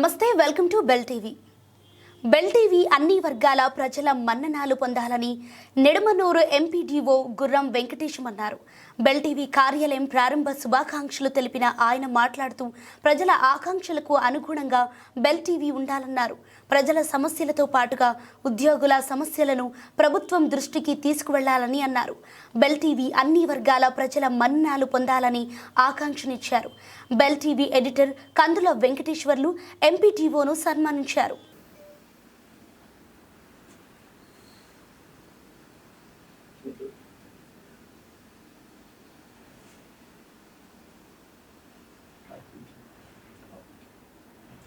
Namaste, welcome to Bell TV. బెల్టీవీ అన్ని వర్గాల ప్రజల మన్ననాలు పొందాలని నిడమనూరు ఎంపీడీఓ గుర్రం వెంకటేశం అన్నారు బెల్టీవీ కార్యాలయం ప్రారంభ శుభాకాంక్షలు తెలిపిన ఆయన మాట్లాడుతూ ప్రజల ఆకాంక్షలకు అనుగుణంగా బెల్ టీవీ ఉండాలన్నారు. ప్రజల సమస్యలతో పాటుగా ఉద్యోగుల సమస్యలను ప్రభుత్వం దృష్టికి తీసుకువెళ్ళాలని అన్నారు. బెల్ టీవీ అన్ని వర్గాల ప్రజల మన్ననాలు పొందాలని ఆకాంక్షనిచ్చారు. Bell TV editor Kandula Venkateswarlu ఎంపీటీఓను సన్మానించారు.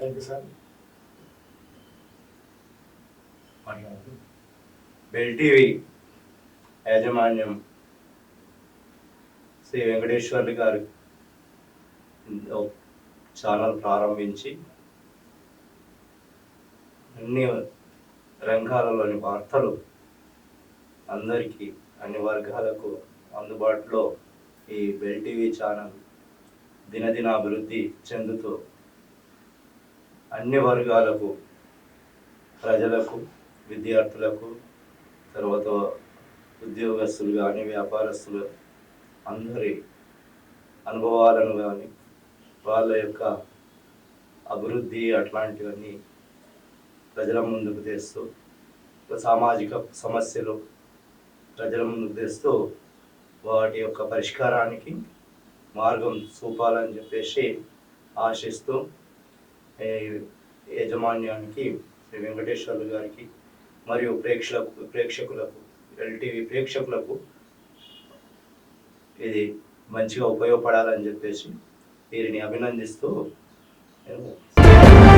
Thank you sir Bell TV యాజమాన్యం శ్రీ వెంకటేశ్వర్లు గారు ఛానల్ ప్రారంభించి అన్ని రంగాలలోని వార్తలు అందరికీ అన్ని వర్గాలకు అందుబాటులో ఈ బెల్ టీవీ ఛానల్ దినదిన అభివృద్ధి చెందుతూ అన్ని వర్గాలకు ప్రజలకు విద్యార్థులకు తర్వాత ఉద్యోగస్తులు కానీ వ్యాపారస్తులు అందరి అనుభవాలను కానీ వాళ్ళ యొక్క అభివృద్ధి అట్లాంటివన్నీ ప్రజల ముందుకు తెస్తూ సామాజిక సమస్యలు ప్రజల ముందుకు తెస్తూ వాటి యొక్క పరిష్కారానికి మార్గం చూపాలని చెప్పేసి ఆశిస్తూ యాజమాన్యానికి శ్రీ వెంకటేశ్వర్లు గారికి మరియు ప్రేక్షకులకు ప్రేక్షకులకు ఎల్టీవీ ప్రేక్షకులకు ఇది మంచిగా ఉపయోగపడాలని చెప్పేసి వీరిని అభినందిస్తూ నేను